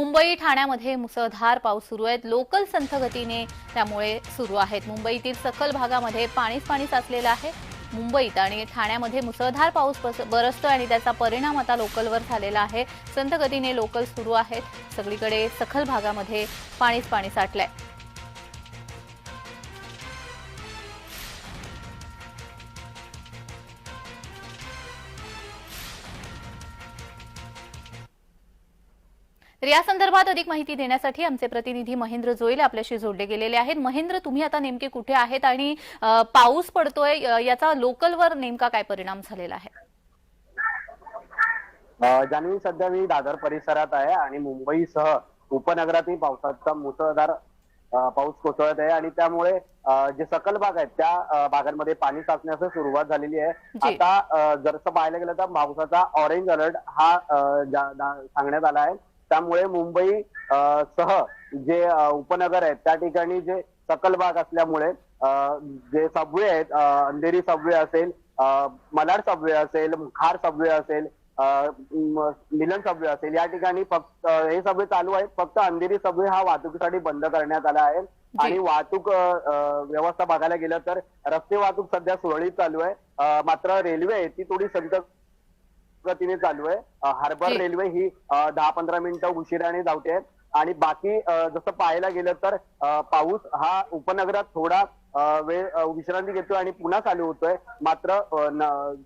मुंबई ठाण्यामध्ये मुसळधार पाऊस सुरू आहेत. लोकल संथ गतीने त्यामुळे सुरू आहेत. मुंबईतील सखल भागामध्ये पाणीच पाणी साचलेलं आहे. मुंबईत आणि ठाण्यामध्ये मुसळधार पाऊस बस- आणि त्याचा परिणाम आता लोकलवर झालेला आहे. संथ गतीने लोकल सुरू आहेत. सगळीकडे सखल भागामध्ये पाणीच पाणी साठलंय. तर या संदर्भात अधिक माहिती देण्यासाठी आमचे प्रतिनिधी महेंद्र जोईल आपल्याशी जोडले गेलेले आहेत. महेंद्र तुम्ही आता नेमके कुठे आहेत आणि पाऊस पडतोय याचा लोकलवर नेमका काय परिणाम झालेला आहे? अ, जान्हवी सध्या मी दादर परिसरात आहे आणि मुंबईसह उपनगरातील पावसाचा मुसळधार पाऊस कोसळत आहे आणि त्यामुळे जे सकल भाग आहेत त्या भागांमध्ये पाणी साचण्यास सुरुवात झालेली आहे. आता अ, जरसं पाहायला गेलं तर पावसाचा ऑरेंज अलर्ट हा सांगण्यात आला आहे. त्यामुळे मुंबई सह जे उपनगर आहेत त्या ठिकाणी जे सकल भाग असल्यामुळे जे सबवे आहेत अंधेरी सबवे असेल मलाड सबवे असेल खार सबवे असेल मिलन सबवे असेल या ठिकाणी फक्त हे सबवे चालू आहेत. फक्त अंधेरी सबवे हा वाहतुकीसाठी बंद करण्यात आला आहे. आणि वाहतूक व्यवस्था बघायला गेलं तर रस्ते वाहतूक सध्या सुरळीत चालू आहे. मात्र रेल्वे आहे ती थोडी संत गतीने चालू आहे. हार्बर. रेल्वे ही दहा पंधरा मिनिटं उशिराने धावते. आणि बाकी जसं पाहायला गेलं तर पाऊस हा उपनगरात थोडा वेळ विश्रांती घेतोय आणि पुन्हा चालू होतोय. मात्र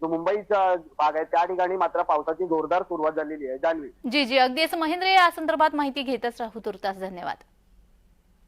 जो मुंबईचा भाग आहे त्या ठिकाणी मात्र पावसाची जोरदार सुरुवात झालेली आहे. जान्हवी. जी जी. अगदी असं महेंद्र या संदर्भात माहिती घेतच राहू तुर्तास धन्यवाद.